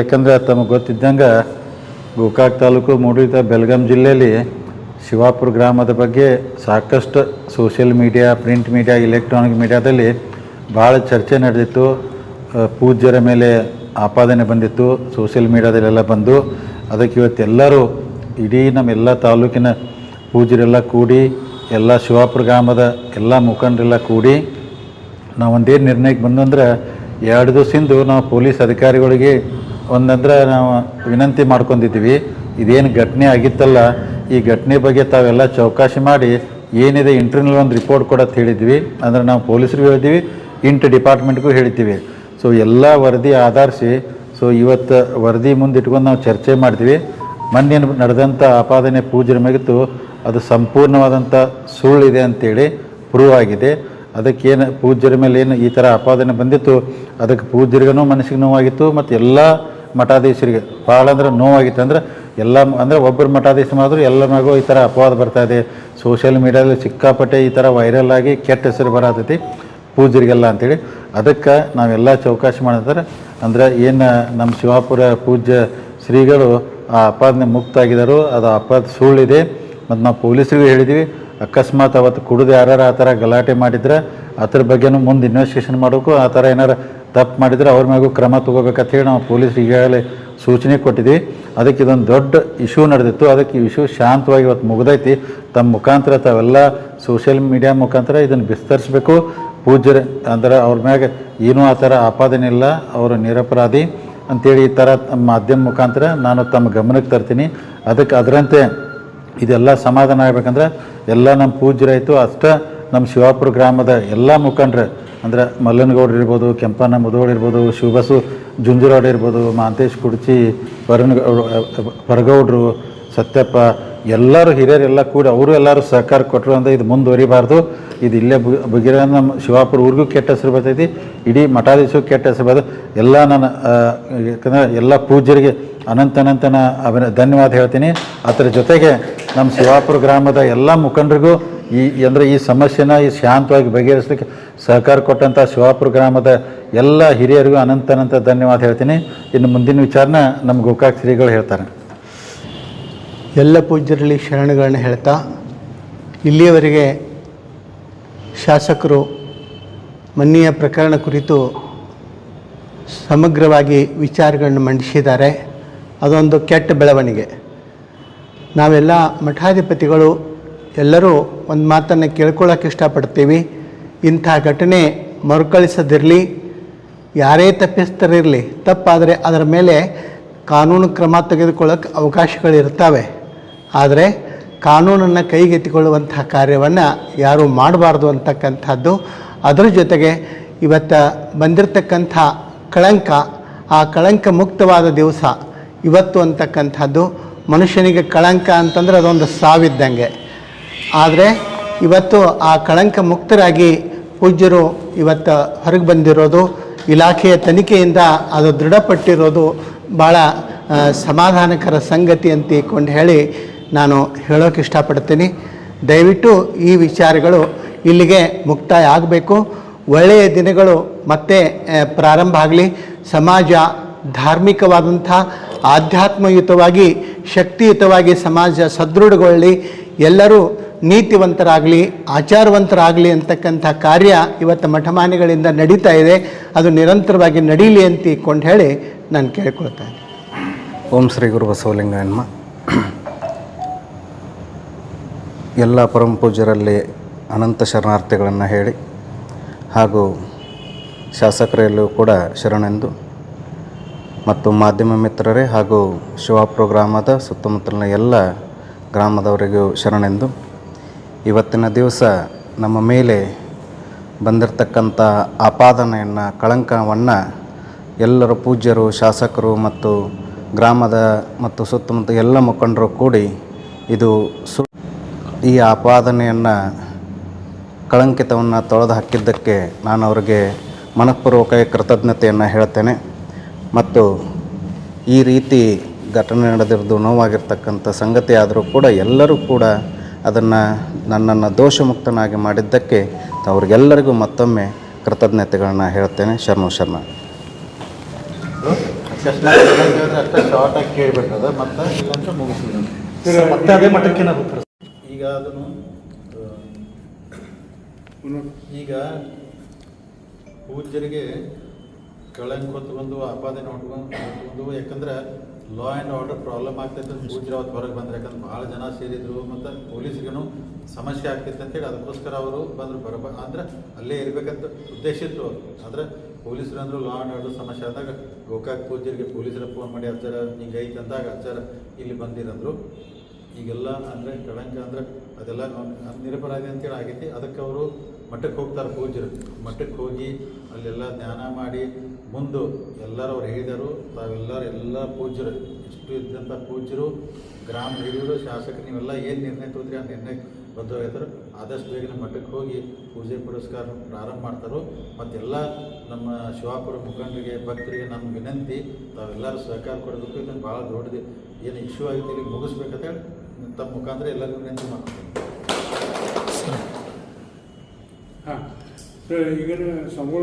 ಯಾಕಂದ್ರೆ ತಮಗೆ ಗೊತ್ತಿದ್ದಂಗೆ ಗೋಕಾಕ್ ತಾಲೂಕು ಮೂಡಿದ ಬೆಲ್ಗಾಮ್ ಜಿಲ್ಲೆಯಲ್ಲಿ ಶಿವಾಪುರ ಗ್ರಾಮದ ಬಗ್ಗೆ ಸಾಕಷ್ಟು social media, print media electronic ಮೀಡಿಯಾದಲ್ಲಿ ಭಾಳ ಚರ್ಚೆ ನಡೆದಿತ್ತು. ಪೂಜ್ಯರ ಮೇಲೆ ಆಪಾದನೆ ಬಂದಿತ್ತು, ಸೋಷಿಯಲ್ ಮೀಡಿಯಾದಲ್ಲೆಲ್ಲ ಬಂದು. ಅದಕ್ಕೆ ಇವತ್ತೆಲ್ಲರೂ ಇಡೀ ನಮ್ಮೆಲ್ಲ ತಾಲೂಕಿನ ಪೂಜ್ಯರೆಲ್ಲ ಕೂಡಿ, ಎಲ್ಲ ಶಿವಾಪುರ ಗ್ರಾಮದ ಎಲ್ಲ ಮುಖಂಡರೆಲ್ಲ ಕೂಡಿ ನಾವು ಒಂದೇನು ನಿರ್ಣಯಕ್ಕೆ ಬಂದಂದ್ರೆ ಎರಡು ದಿವಸದಿಂದ ನಾವು ಪೊಲೀಸ್ ಅಧಿಕಾರಿಗಳಿಗೆ ಒಂದಂದ್ರೆ ನಾವು ವಿನಂತಿ ಮಾಡ್ಕೊಂಡಿದ್ದೀವಿ, ಇದೇನು ಘಟನೆ ಆಗಿತ್ತಲ್ಲ, ಈ ಘಟನೆ ಬಗ್ಗೆ ತಾವೆಲ್ಲ ಚೌಕಾಶಿ ಮಾಡಿ, ಏನಿದೆ ಇಂಟರ್ನಲ್ ಒಂದು ರಿಪೋರ್ಟ್ ಕೂಡ ಹೇಳಿದ್ವಿ, ಅಂದ್ರೆ ನಾವು ಪೊಲೀಸರಿಗೂ ಹೇಳಿದ್ದೀವಿ ಇಂಟ್ ಡಿಪಾರ್ಟ್ಮೆಂಟ್ಗೂ ಹೇಳಿದ್ದೀವಿ. ಸೊ ಎಲ್ಲ ವರದಿ ಆಧರಿಸಿ ಸೊ ಇವತ್ತು ವರದಿ ಮುಂದೆ ಇಟ್ಕೊಂಡು ನಾವು ಚರ್ಚೆ ಮಾಡ್ತೀವಿ ಮೊನ್ನೆ ನಡೆದಂಥ ಆಪಾದನೆ ಪೂಜೆ ಮೇಗಿತ್ತು ಅದು ಸಂಪೂರ್ಣವಾದಂಥ ಸುಳ್ಳಿದೆ ಅಂತೇಳಿ ಪ್ರೂವ್ ಆಗಿದೆ. ಅದಕ್ಕೇನು ಪೂಜ್ಯರ ಮೇಲೆ ಏನು ಈ ಥರ ಆಪಾದನೆ ಬಂದಿತ್ತು, ಅದಕ್ಕೆ ಪೂಜ್ಯರಿಗೂ ಮನಸ್ಸಿಗೆ ನೋವಾಗಿತ್ತು, ಮತ್ತು ಎಲ್ಲ ಮಠಾಧೀಶರಿಗೆ. ಭಾಳ ಅಂದ್ರೆ ನೋವಾಗಿತ್ತು. ಅಂದ್ರೆ ಎಲ್ಲ ಅಂದ್ರೆ ಒಬ್ಬರು ಮಠಾಧೀಶ ಮಾಡಿದ್ರು, ಎಲ್ಲ ಮಗು ಈ ಥರ ಅಪವಾದ ಬರ್ತಾ ಇದೆ. ಸೋಷಿಯಲ್ ಮೀಡಿಯಾದಲ್ಲಿ ಸಿಕ್ಕಾಪಟ್ಟೆ ಈ ಥರ ವೈರಲ್ ಆಗಿ ಕೆಟ್ಟ ಹೆಸರು ಬರತೈತಿ ಪೂಜರಿಗೆಲ್ಲ ಅಂತೇಳಿ. ಅದಕ್ಕೆ ನಾವೆಲ್ಲ ಚೌಕಾಶಿ ಮಾಡಿದ್ರೆ, ಅಂದ್ರೆ ಏನು ನಮ್ಮ ಶಿವಾಪುರ ಪೂಜ್ಯ ಶ್ರೀಗಳು ಆ ಅಪಾದನೆ ಮುಕ್ತ ಆಗಿದ್ದಾರೆ ಅದು ಅಪಾದ ಸುಳ್ಳಿದೆ. ಮತ್ತು ನಾವು ಪೊಲೀಸರಿಗೂ ಹೇಳಿದ್ದೀವಿ ಅಕಸ್ಮಾತ್ ಅವತ್ತು ಕುಡಿದು ಯಾರು ಆ ಥರ ಗಲಾಟೆ ಮಾಡಿದ್ರೆ, ಅದ್ರ ಬಗ್ಗೆನೂ ಮುಂದೆ ಇನ್ವೆಸ್ಟಿಗೇಷನ್ ಮಾಡೋಕ್ಕೂ ಆ ಥರ ಏನಾರು ತಪ್ಪು ಮಾಡಿದರೆ ಅವ್ರ ಮ್ಯಾಗೂ ಕ್ರಮ ತಗೋಬೇಕಂತ ಹೇಳಿ ನಾವು ಪೊಲೀಸ್ರಿಗೆ ಈಗಾಗಲೇ ಸೂಚನೆ ಕೊಟ್ಟಿದ್ವಿ. ಅದಕ್ಕೆ ಇದೊಂದು ದೊಡ್ಡ ಇಶ್ಯೂ ನಡೆದಿತ್ತು. ಅದಕ್ಕೆ ಈ ಇಶ್ಯೂ ಶಾಂತವಾಗಿ ಇವತ್ತು ಮುಗ್ದೈತಿ. ತಮ್ಮ ಮುಖಾಂತರ ತಾವೆಲ್ಲ ಸೋಷಿಯಲ್ ಮೀಡಿಯಾ ಮುಖಾಂತರ ಇದನ್ನು ವಿಸ್ತರಿಸಬೇಕು. ಪೂಜ್ಯರ ಅಂದ್ರೆ ಅವ್ರ ಮ್ಯಾಗ ಏನೂ ಆ ಥರ ಆಪಾದನೆ ಇಲ್ಲ. ಅವರು ನಿರಪರಾಧಿ ಅಂಥೇಳಿ ಈ ಥರ ಮಾಧ್ಯಮ ಮುಖಾಂತರ ನಾನು ತಮ್ಮ ಗಮನಕ್ಕೆ ತರ್ತೀನಿ. ಅದಕ್ಕೆ ಅದರಂತೆ ಇದೆಲ್ಲ ಸಮಾಧಾನ ಆಗ್ಬೇಕಂದ್ರೆ ಎಲ್ಲ ನಮ್ಮ ಪೂಜ್ಯರಾಯಿತು. ಅಷ್ಟೇ ನಮ್ಮ ಶಿವಾಪುರ ಗ್ರಾಮದ ಎಲ್ಲ ಮುಖಂಡ್ರು ಅಂದ್ರೆ ಮಲ್ಲನಗೌಡ್ರು ಇರ್ಬೋದು, ಕೆಂಪಣ್ಣ ಮುದೋಳು ಇರ್ಬೋದು, ಶಿವಬಸು ಜುಂಜುರಾಡ್ ಇರ್ಬೋದು, ಮಾಂತೇಶ್ ಕುಡ್ಚಿ, ವರುಣ್ ಹೊರಗೌಡ್ರು ಸತ್ಯಪ್ಪ, ಎಲ್ಲರೂ ಹಿರಿಯರೆಲ್ಲ ಕೂಡಿ ಅವರು ಎಲ್ಲರೂ ಸಹಕಾರ ಕೊಟ್ಟರು ಅಂದರೆ ಇದು ಮುಂದುವರಿಬಾರ್ದು. ಇದು ಇಲ್ಲೇ ಬುಗಿರ ನಮ್ಮ ಶಿವಾಪುರ ಊರಿಗೂ ಕೆಟ್ಟ ಹೆಸರು ಬರ್ತೈತಿ, ಇಡೀ ಮಠಾಧೀಶಕ್ಕೂ ಕೆಟ್ಟ ಹೆಸರು ಬರ್ತದೆ ಎಲ್ಲ ನನ್ನ ಯಾಕಂದ್ರೆ ಎಲ್ಲ ಪೂಜ್ಯರಿಗೆ ಅನಂತ ಅನಂತನ ಅಭಿನ, ಧನ್ಯವಾದ ಹೇಳ್ತೀನಿ. ಅದರ ಜೊತೆಗೆ ನಮ್ಮ ಶಿವಾಪುರ ಗ್ರಾಮದ ಎಲ್ಲ ಮುಖಂಡರಿಗೂ ಈ ಅಂದರೆ ಈ ಸಮಸ್ಯೆನ ಈ ಶಾಂತವಾಗಿ ಬಗೆಹರಿಸಲಿಕ್ಕೆ ಸಹಕಾರ ಕೊಟ್ಟಂಥ ಶಿವಾಪುರ ಗ್ರಾಮದ ಎಲ್ಲ ಹಿರಿಯರಿಗೂ ಅನಂತ ಅನಂತ ಧನ್ಯವಾದ ಹೇಳ್ತೀನಿ. ಇನ್ನು ಮುಂದಿನ ವಿಚಾರನ ನಮ್ಮ ಗೋಕಾಕ್ ಶ್ರೀಗಳು ಹೇಳ್ತಾರೆ. ಎಲ್ಲ ಪೂಜ್ಯರಲ್ಲಿ ಶರಣಗಳನ್ನ ಹೇಳ್ತಾ, ಇಲ್ಲಿಯವರೆಗೆ ಶಾಸಕರು ಮನ್ನಿಯ ಪ್ರಕರಣ ಕುರಿತು ಸಮಗ್ರವಾಗಿ ವಿಚಾರಗಳನ್ನು ಮಂಡಿಸಿದ್ದಾರೆ. ಅದೊಂದು ಕೆಟ್ಟ ಬೆಳವಣಿಗೆ. ನಾವೆಲ್ಲ ಮಠಾಧಿಪತಿಗಳು ಎಲ್ಲರೂ ಒಂದು ಮಾತನ್ನು ಕೇಳ್ಕೊಳ್ಳೋಕೆ ಇಷ್ಟಪಡ್ತೀವಿ. ಇಂಥ ಘಟನೆ ಮರುಕಳಿಸದಿರಲಿ, ಯಾರೇ ತಪ್ಪಿಸ್ತರಿರಲಿ, ತಪ್ಪಾದರೆ ಅದರ ಮೇಲೆ ಕಾನೂನು ಕ್ರಮ ತೆಗೆದುಕೊಳ್ಳೋಕೆ ಅವಕಾಶಗಳಿರ್ತವೆ. ಆದರೆ ಕಾನೂನನ್ನು ಕೈಗೆತ್ತಿಕೊಳ್ಳುವಂತಹ ಕಾರ್ಯವನ್ನು ಯಾರೂ ಮಾಡಬಾರ್ದು ಅಂತಕ್ಕಂಥದ್ದು. ಅದರ ಜೊತೆಗೆ ಇವತ್ತು ಬಂದಿರತಕ್ಕಂಥ ಕಳಂಕ, ಆ ಕಳಂಕ ಮುಕ್ತವಾದ ದಿವಸ ಇವತ್ತು ಅಂತಕ್ಕಂಥದ್ದು ಮನುಷ್ಯನಿಗೆ ಕಳಂಕ ಅಂತಂದ್ರೆ ಅದೊಂದು ಸಾವಿದ್ದಂಗೆ. ಆದರೆ ಇವತ್ತು ಆ ಕಳಂಕ ಮುಕ್ತರಾಗಿ ಪೂಜ್ಯರು ಇವತ್ತು ಹೊರಗೆ ಬಂದಿರೋದು, ಇಲಾಖೆಯ ತನಿಖೆಯಿಂದ ಅದು ದೃಢಪಟ್ಟಿರೋದು ಭಾಳ ಸಮಾಧಾನಕರ ಸಂಗತಿ ಅಂತ ಇಕ್ಕೊಂಡು ಹೇಳಿ ನಾನು ಹೇಳೋಕೆ ಇಷ್ಟಪಡ್ತೀನಿ. ದಯವಿಟ್ಟು ಈ ವಿಚಾರಗಳು ಇಲ್ಲಿಗೆ ಮುಕ್ತಾಯ ಆಗಬೇಕು. ಒಳ್ಳೆಯ ದಿನಗಳು ಮತ್ತೆ ಪ್ರಾರಂಭ ಆಗಲಿ. ಸಮಾಜ ಧಾರ್ಮಿಕವಾದಂಥ, ಆಧ್ಯಾತ್ಮಯುತವಾಗಿ, ಶಕ್ತಿಯುತವಾಗಿ ಸಮಾಜ ಸದೃಢಗೊಳ್ಳಿ. ಎಲ್ಲರೂ ನೀತಿವಂತರಾಗಲಿ, ಆಚಾರವಂತರಾಗಲಿ ಅಂತಕ್ಕಂಥ ಕಾರ್ಯ ಇವತ್ತು ಮಠಮಾನಿಗಳಿಂದ ನಡೀತಾ ಇದೆ. ಅದು ನಿರಂತರವಾಗಿ ನಡೀಲಿ ಅಂತ ಇಕ್ಕೊಂಡು ಹೇಳಿ ನಾನು ಕೇಳ್ಕೊಳ್ತಾ ಓಂ ಶ್ರೀ ಗುರು ಬಸವಲಿಂಗ ಅನ್ಮ ಎಲ್ಲ ಪರಮ ಅನಂತ ಶರಣಾರ್ಥಿಗಳನ್ನು ಹೇಳಿ ಹಾಗೂ ಶಾಸಕರಲ್ಲೂ ಕೂಡ ಶರಣೆಂದು ಮತ್ತು ಮಾಧ್ಯಮ ಮಿತ್ರರೇ ಹಾಗೂ ಶಿವಾಪುರ ಗ್ರಾಮದ ಸುತ್ತಮುತ್ತಲಿನ ಎಲ್ಲ ಗ್ರಾಮದವರಿಗೂ ಶರಣೆಂದು ಇವತ್ತಿನ ದಿವಸ ನಮ್ಮ ಮೇಲೆ ಬಂದಿರತಕ್ಕಂಥ ಆಪಾದನೆಯನ್ನು, ಕಳಂಕವನ್ನು ಎಲ್ಲರ ಪೂಜ್ಯರು, ಶಾಸಕರು ಮತ್ತು ಗ್ರಾಮದ ಮತ್ತು ಸುತ್ತಮುತ್ತ ಎಲ್ಲ ಮುಖಂಡರು ಕೂಡಿ ಇದು ಸು ಈ ಆಪಾದನೆಯನ್ನು ಕಳಂಕಿತವನ್ನು ತೊಳೆದು ಹಾಕಿದ್ದಕ್ಕೆ ನಾನು ಅವರಿಗೆ ಮನಃಪೂರ್ವಕ ಕೃತಜ್ಞತೆಯನ್ನು ಹೇಳ್ತೇನೆ. ಮತ್ತು ಈ ರೀತಿ ಘಟನೆ ನಡೆದಿರೋದು ನೋವಾಗಿರ್ತಕ್ಕಂಥ ಸಂಗತಿ ಆದರೂ ಕೂಡ ಎಲ್ಲರೂ ಕೂಡ ಅದನ್ನು ನನ್ನನ್ನು ದೋಷಮುಕ್ತನಾಗಿ ಮಾಡಿದ್ದಕ್ಕೆ ಅವ್ರಿಗೆಲ್ಲರಿಗೂ ಮತ್ತೊಮ್ಮೆ ಕೃತಜ್ಞತೆಗಳನ್ನ ಹೇಳ್ತೇನೆ ಶರಣು ಶರಣ ಈಗ ಈಗ ಪೂಜ್ಯರಿಗೆ ಕಳಂಕ ಬಂದು ಆಪಾದನೆ ನೋಡ್ಕೊಂಡು ಯಾಕಂದ್ರೆ ಲಾ ಆ್ಯಂಡ್ ಆರ್ಡರ್ ಪ್ರಾಬ್ಲಮ್ ಆಗ್ತೈತೆ ಅಂತ ಪೂಜ್ಯರು ಅವತ್ತು ಹೊರಗೆ ಬಂದ್ರೆ. ಯಾಕಂದ್ರೆ ಭಾಳ ಜನ ಸೇರಿದ್ರು ಮತ್ತು ಪೊಲೀಸ್ಗೂ ಸಮಸ್ಯೆ ಆಗ್ತೈತೆ ಅಂತೇಳಿ ಅದಕ್ಕೋಸ್ಕರ ಅವರು ಬಂದರು. ಬರಬ ಅಂದರೆ ಅಲ್ಲೇ ಇರಬೇಕಂತ ಉದ್ದೇಶ ಇತ್ತು ಅವರು. ಆದರೆ ಪೊಲೀಸರು ಅಂದರು ಲಾ ಆ್ಯಂಡ್ ಆರ್ಡರ್ ಸಮಸ್ಯೆ ಆದಾಗ ಗೋಕಾಕ್ ಪೂಜರಿಗೆ ಪೊಲೀಸರ ಫೋನ್ ಮಾಡಿ, ಅಜ್ಜರ ಹಿಂಗೆ ಐತೆ ಅಂದಾಗ, ಅಜ್ಜರ ಇಲ್ಲಿ ಬಂದಿರಂದ್ರು. ಈಗೆಲ್ಲ ಅಂದರೆ ಕಳಂಕ ಅಂದ್ರೆ ಅದೆಲ್ಲ ನಿರಪರಾಧಿ ಅಂತೇಳಿ ಆಗೈತಿ. ಅದಕ್ಕೆ ಅವರು ಮಠಕ್ಕೆ ಹೋಗ್ತಾರೆ ಪೂಜರು ಮಠಕ್ಕೆ ಹೋಗಿ ಅಲ್ಲೆಲ್ಲ ಧ್ಯಾನ ಮಾಡಿ ಮುಂದೆ ಎಲ್ಲರೂ ಅವ್ರು ಹೇಳಿದರು. ತಾವೆಲ್ಲರೂ ಎಲ್ಲ ಪೂಜ್ಯರು ಇಷ್ಟು ಇದ್ದಂಥ ಪೂಜ್ಯರು, ಗ್ರಾಮ ಹಿರಿಯರು, ಶಾಸಕರು, ನೀವೆಲ್ಲ ಏನು ನಿರ್ಣಯ ತಗೋದ್ರಿ ಆ ನಿರ್ಣಯ ಬದ್ಧವಾಗಿರ್ತಾರೆ ಆದಷ್ಟು ಬೇಗನೆ ಮಠಕ್ಕೆ ಹೋಗಿ ಪೂಜೆ ಪುರಸ್ಕಾರ ಪ್ರಾರಂಭ ಮಾಡ್ತಾರೋ. ಮತ್ತೆಲ್ಲ ನಮ್ಮ ಶಿವಾಪುರ ಮುಖಂಡರಿಗೆ, ಭಕ್ತರಿಗೆ ನಮ್ಮ ವಿನಂತಿ, ತಾವೆಲ್ಲರೂ ಸಹಕಾರ ಕೊಡಬೇಕು. ಇದನ್ನು ಭಾಳ ದೊಡ್ಡದು ಏನು ಇಶ್ಯೂ ಆಗಿದೆ ಇಲ್ಲಿ ಮುಗಿಸ್ಬೇಕಂತ ಹೇಳಿ ತಮ್ಮ ಮುಖಾಂತರ ಎಲ್ಲರಿಗೂ ವಿನಂತಿ ಮಾಡ್ತೀನಿ ಹಾಂ. ಸರ್ ಈಗ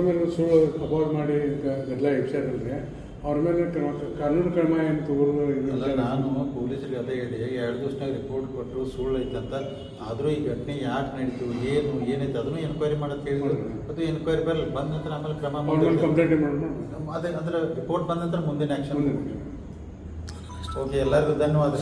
ಮೇಲೆ ಸುಳ್ಳು ಅಬೌಟ್ ಮಾಡಿ ಗದ್ದಲ ಎಬ್ಸ್ಯಾರಲ್ರಿ ಅವ್ರ ಮೇಲೆ ಕ್ರಮ ಕಾನೂನು ಕ್ರಮ ಏನು ತಗೊಳ್ಳೋ ಅಲ್ಲ? ನಾನು ಪೊಲೀಸರಿಗೆ ಅದೇ ಹೇಳಿದೆ ಎರಡು ದಿವಸನಾಗ ರಿಪೋರ್ಟ್ ಕೊಟ್ಟರು ಸುಳ್ಳು ಐತಂತ ಆದರೂ ಈ ಘಟನೆ ಯಾಕೆ ನಡೀತು ಏನು ಏನೈತೆ ಅದನ್ನು ಎನ್ಕ್ವೈರಿ ಮಾಡೋದು ಹೇಳಿದ್ರು. ಅದು ಎನ್ಕ್ವೈರಿ ಬರಲ್ಲ ಬಂದ ನಂತರ ಆಮೇಲೆ ಕ್ರಮ ಮಾಡಿ ಕಂಪ್ಲೇಂಟ್ ಮಾಡೋಣ ಅದೇ ಅಂದ್ರೆ ರಿಪೋರ್ಟ್ ಬಂದ ನಂತರ ಮುಂದಿನ ಆ್ಯಕ್ಷನ್ ಓಕೆ ಎಲ್ಲರಿಗೂ ಧನ್ಯವಾದ